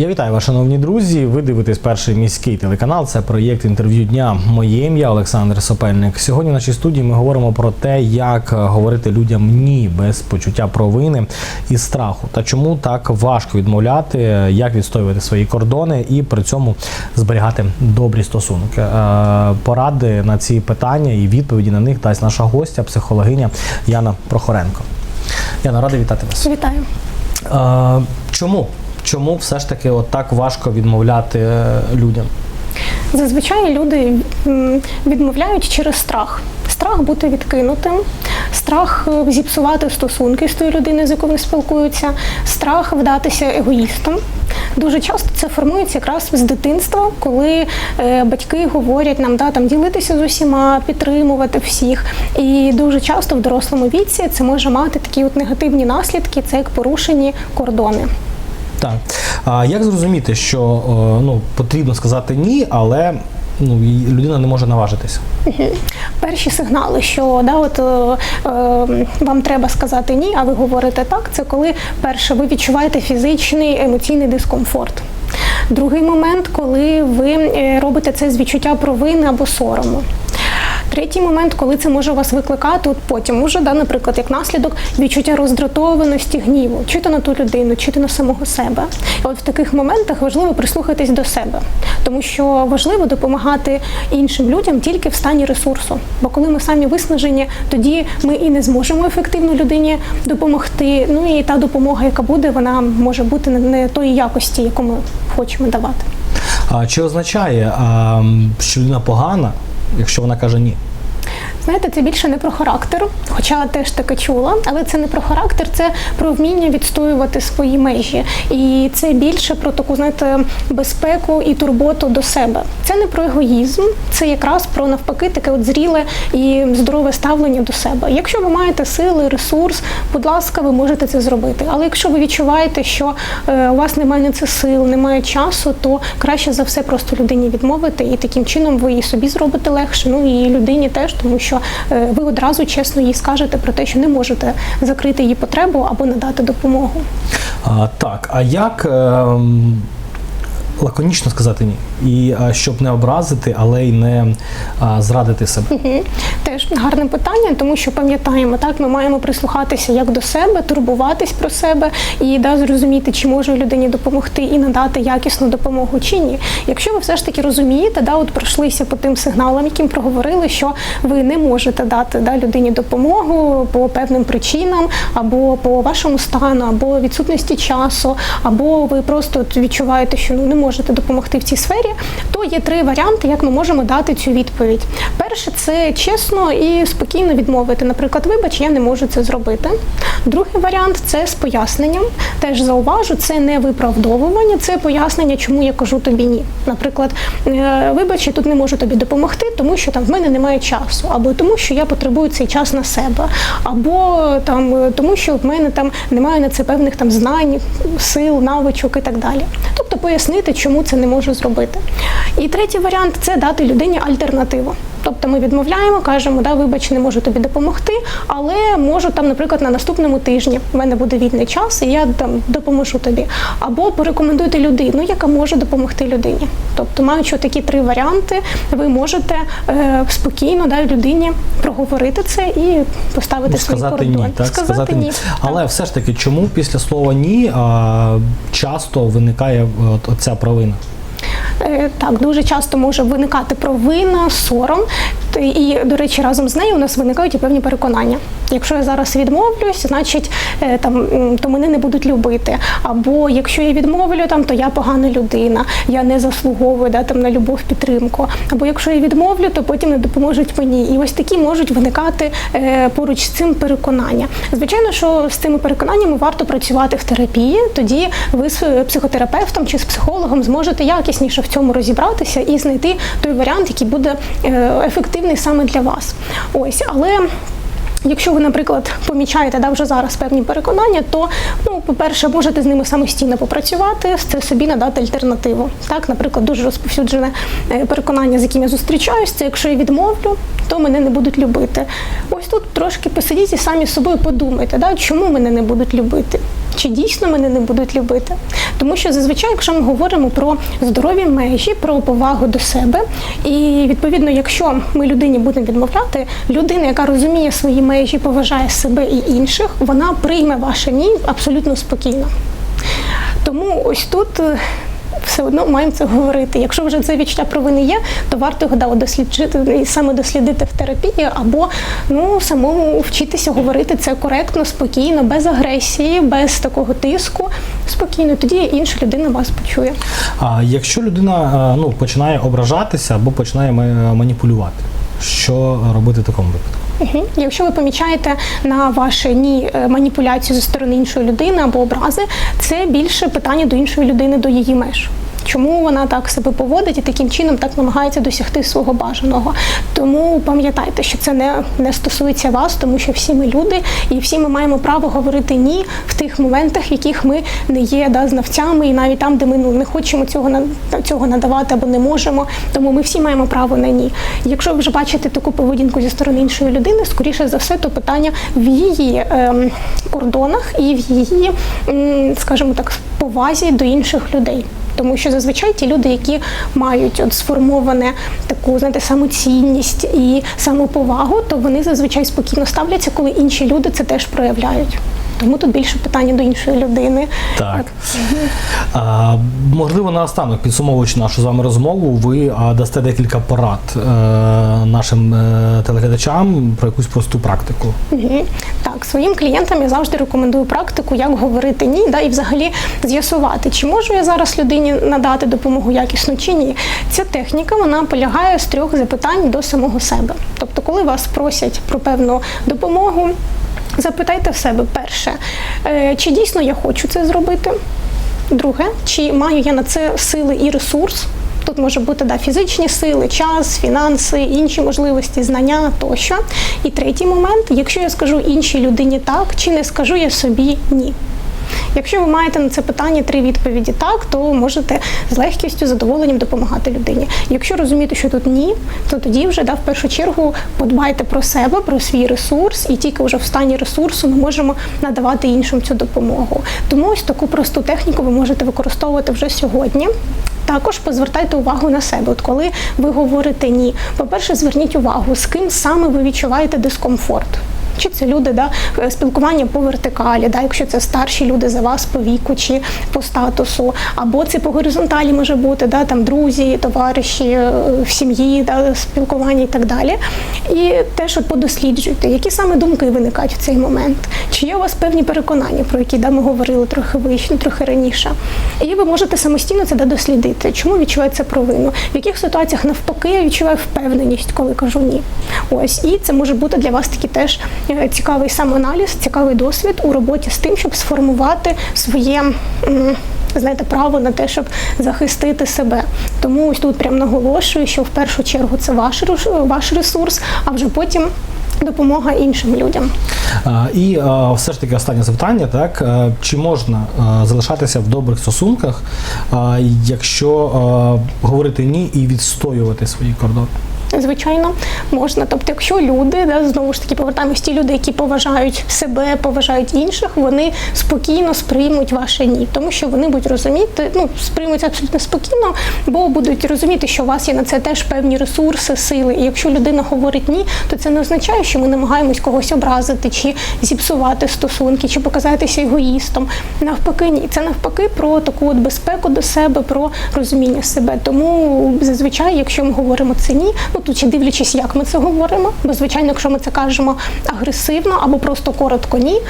Я вітаю вас, шановні друзі. Ви дивитесь перший міський телеканал. Це проєкт інтерв'ю дня. Моє ім'я Олександр Сопельник. Сьогодні в нашій студії ми говоримо про те, як е, говорити людям ні без почуття провини і страху, та чому так важко відмовляти, е, як відстоювати свої кордони і при цьому зберігати добрі стосунки. Е, Поради на ці питання і відповіді на них дасть наша гостя, психологиня Яна Прохоренко. Яна, радий вітати вас. Вітаю. Чому? Чому все ж таки от так важко відмовляти е, людям? Зазвичай люди відмовляють через страх. Страх бути відкинутим, страх е, зіпсувати стосунки з тою людиною, з якою спілкуються, страх вдатися егоїстом. Дуже часто це формується якраз з дитинства, коли е, батьки говорять нам да, там, ділитися з усіма, підтримувати всіх. І дуже часто в дорослому віці це може мати такі от негативні наслідки, це як порушені кордони. Так. А як зрозуміти, що е, ну, потрібно сказати ні, але ну, людина не може наважитися? Перші сигнали, що да, от, е, е, вам треба сказати ні, а ви говорите так, це коли перше ви відчуваєте фізичний емоційний дискомфорт. Другий момент, коли ви е, робите це з відчуття провини або сорому. Третій момент, коли це може вас викликати, от потім уже, да, наприклад, як наслідок відчуття роздратованості, гніву, чи то на ту людину, чи то на самого себе. І от в таких моментах важливо прислухатись до себе, тому що важливо допомагати іншим людям тільки в стані ресурсу. Бо коли ми самі виснажені, тоді ми і не зможемо ефективно людині допомогти. Ну і та допомога, яка буде, вона може бути не- тої якості, яку ми хочемо давати. А чи означає, що людина погана, якщо вона каже ні? Знаєте, це більше не про характер, хоча теж таке чула, але це не про характер, це про вміння відстоювати свої межі. І це більше про таку, знаєте, безпеку і турботу до себе. Це не про егоїзм, це якраз про навпаки таке от зріле і здорове ставлення до себе. Якщо ви маєте сили, ресурс, будь ласка, ви можете це зробити. Але якщо ви відчуваєте, що е, у вас немає на це сил, немає часу, то краще за все просто людині відмовити, і таким чином ви і собі зробите легше, ну і людині теж, тому що е, ви одразу чесно їй скажете про те, що не можете закрити її потребу або надати допомогу. А, так, а як е, лаконічно сказати ні? І щоб не образити, але й не зрадити себе? Теж гарне питання, тому що пам'ятаємо, так ми маємо прислухатися як до себе, турбуватись про себе і да, зрозуміти, чи може людині допомогти і надати якісну допомогу чи ні. Якщо ви все ж таки розумієте, да, от пройшлися по тим сигналам, яким проговорили, що ви не можете дати да, людині допомогу по певним причинам, або по вашому стану, або відсутності часу, або ви просто відчуваєте, що ну не можете допомогти в цій сфері, то є три варіанти, як ми можемо дати цю відповідь. Перше, це чесно і спокійно відмовити. Наприклад, вибач, я не можу це зробити. Другий варіант це з поясненням. Теж зауважу, це не виправдовування, це пояснення, чому я кажу тобі ні. Наприклад, е, вибач, я тут не можу тобі допомогти, тому що там в мене немає часу, або тому, що я потребую цей час на себе, або там е, тому, що в мене там немає на це певних там знань, сил, навичок і так далі. Тобто пояснити, чому це не можу зробити. І третій варіант це дати людині альтернативу. Тобто ми відмовляємо, кажемо, да, вибач, не можу тобі допомогти, але можу там, наприклад, на наступному тижні в мене буде вільний час, і я там допоможу тобі. Або порекомендуйте людину, яка може допомогти людині. Тобто, маючи такі три варіанти, ви можете е, спокійно да, людині проговорити це і поставити свої сказати кордони. ні, так? Сказати, ні. Але все ж таки, чому після слова ні а, часто виникає от, оця провина? Е, Так, дуже часто може виникати провина, сором. Т- І, до речі, разом з нею у нас виникають і певні переконання. Якщо я зараз відмовлюсь, значить е, там то мене не будуть любити. Або якщо я відмовлю, там то я погана людина, я не заслуговую да, там, на любов, підтримку. Або якщо я відмовлю, то потім не допоможуть мені. І ось такі можуть виникати е, поруч з цим переконання. Звичайно, що з цими переконаннями варто працювати в терапії. Тоді ви з е, психотерапевтом чи з психологом зможете якісніше в цьому розібратися і знайти той варіант, який буде е, ефективний саме для вас. Ось, але. Якщо ви, наприклад, помічаєте да, вже зараз певні переконання, то ну, по-перше, можете з ними самостійно попрацювати, собі надати альтернативу. Так, наприклад, дуже розповсюджене е, переконання, з яким я зустрічаюсь, це якщо я відмовлю, то мене не будуть любити. Ось тут трошки посидіть і самі з собою подумайте, да, чому мене не будуть любити. Чи дійсно мене не будуть любити. Тому що зазвичай, якщо ми говоримо про здорові межі, про повагу до себе, і відповідно, якщо ми людині будемо відмовляти, людина, яка розуміє свої межі, поважає себе і інших, вона прийме ваше ні абсолютно спокійно. Тому ось тут. Все одно маємо це говорити. Якщо вже це відчуття провини є, то варто його да, досліджити і саме дослідити в терапії, або ну самому вчитися говорити це коректно, спокійно, без агресії, без такого тиску. Спокійно, тоді інша людина вас почує. А якщо людина е, ну, починає ображатися або починає маніпулювати, що робити в такому випадку? Якщо ви помічаєте на ваше ні е, маніпуляцію зі сторони іншої людини або образи, це більше питання до іншої людини, до її меж. Чому вона так себе поводить і таким чином так намагається досягти свого бажаного? Тому пам'ятайте, що це не, не стосується вас, тому що всі ми люди, і всі ми маємо право говорити ні в тих моментах, в яких ми не є да, знавцями, і навіть там, де ми ну, не хочемо цього на- цього надавати або не можемо. Тому ми всі маємо право на ні. Якщо ви вже бачите таку поведінку зі сторони іншої людини, скоріше за все, то питання в її ем, кордонах і в її, скажімо так, повазі до інших людей. Тому що зазвичай ті люди, які мають от сформоване таку знаєте, самоцінність і самоповагу, то вони зазвичай спокійно ставляться, коли інші люди це теж проявляють. Тому тут більше питання до іншої людини. Так. А, можливо, наостанок, підсумовуючи нашу з вами розмову, ви дасте декілька порад е, нашим е, телеглядачам про якусь просту практику. Так, своїм клієнтам я завжди рекомендую практику, як говорити ні, да, і взагалі з'ясувати, чи можу я зараз людині надати допомогу якісну чи ні. Ця техніка вона полягає з трьох запитань до самого себе. Тобто, коли вас просять про певну допомогу, запитайте в себе перше, е, чи дійсно я хочу це зробити. Друге, чи маю я на це сили і ресурс? Тут може бути да, фізичні сили, час, фінанси, інші можливості, знання тощо. І третій момент, якщо я скажу іншій людині так, чи не скажу я собі ні. Якщо ви маєте на це питання три відповіді так, то можете з легкістю, задоволенням допомагати людині. Якщо розумієте, що тут ні, то тоді вже да, в першу чергу подбайте про себе, про свій ресурс, і тільки вже в стані ресурсу ми можемо надавати іншим цю допомогу. Тому ось таку просту техніку ви можете використовувати вже сьогодні. Також позвертайте увагу на себе. От коли ви говорите ні, по-перше, зверніть увагу, з ким саме ви відчуваєте дискомфорт. Чи це люди, да, е, спілкування по вертикалі, да, якщо це старші люди за вас по віку чи по статусу, або це по горизонталі може бути, да, там друзі, товариші е, в сім'ї, да, спілкування і так далі. І теж от подосліджуйте, які саме думки виникають в цей момент, чи є у вас певні переконання, про які да, ми говорили трохи вище, трохи раніше. І ви можете самостійно це да, дослідити, чому відчувається провину, в яких ситуаціях навпаки я відчуваю впевненість, коли кажу ні. Ось і це може бути для вас такий теж цікавий самоаналіз, цікавий досвід у роботі з тим, щоб сформувати своє. Знаєте, право на те, щоб захистити себе. Тому ось тут прям наголошую, що в першу чергу це ваш ваш ресурс, а вже потім допомога іншим людям. І все ж таки останнє запитання: так чи можна залишатися в добрих стосунках, якщо говорити ні і відстоювати свої кордони? Звичайно, можна. Тобто, якщо люди, да, знову ж таки повертаємось ті люди, які поважають себе, поважають інших, вони спокійно сприймуть ваше ні, тому що вони будуть розуміти, ну сприймуть абсолютно спокійно, бо будуть розуміти, що у вас є на це теж певні ресурси, сили. І якщо людина говорить ні, то це не означає, що ми намагаємось когось образити чи зіпсувати стосунки, чи показатися егоїстом. Навпаки, ні, це навпаки про таку от безпеку до себе, про розуміння себе. Тому зазвичай, якщо ми говоримо це ні, ну тут ще дивлячись, як ми це говоримо, бо звичайно, якщо ми це кажемо агресивно або просто коротко ні,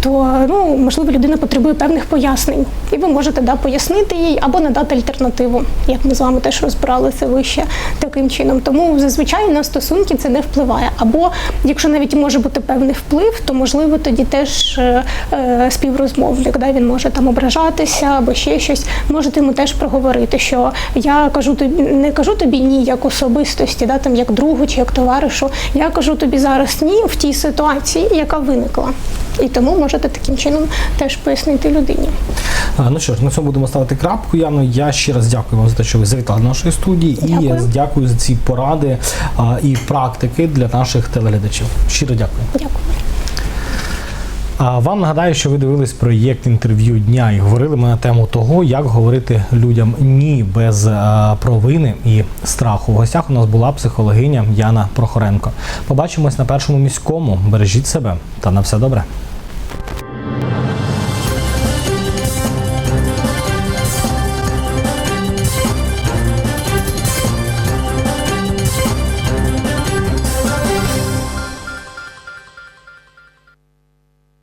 то ну можливо людина потребує певних пояснень, і ви можете да пояснити їй або надати альтернативу, як ми з вами теж розбирали це вище таким чином. Тому зазвичай на стосунки це не впливає. Або якщо навіть може бути певний вплив, то можливо тоді теж е, е, співрозмовник, да, він може там ображатися або ще щось. Можете йому теж проговорити, що я кажу тобі, не кажу тобі ні як особистості, да, там як другу чи як товаришу. Я кажу тобі зараз ні в тій ситуації, яка виникла. І тому можете таким чином теж пояснити людині. А, Ну що ж, на цьому будемо ставити крапку. Яно, я ще раз дякую вам за те, що ви завітали до нашої студії, і Дякую. дякую за ці поради а, і практики для наших телеглядачів. Щиро дякую. Дякую. Вам нагадаю, що ви дивились проєкт інтерв'ю дня і говорили ми на тему того, як говорити людям ні без провини і страху. В гостях у нас була психологиня Яна Прохоренко. Побачимось на першому міському. Бережіть себе та на все добре.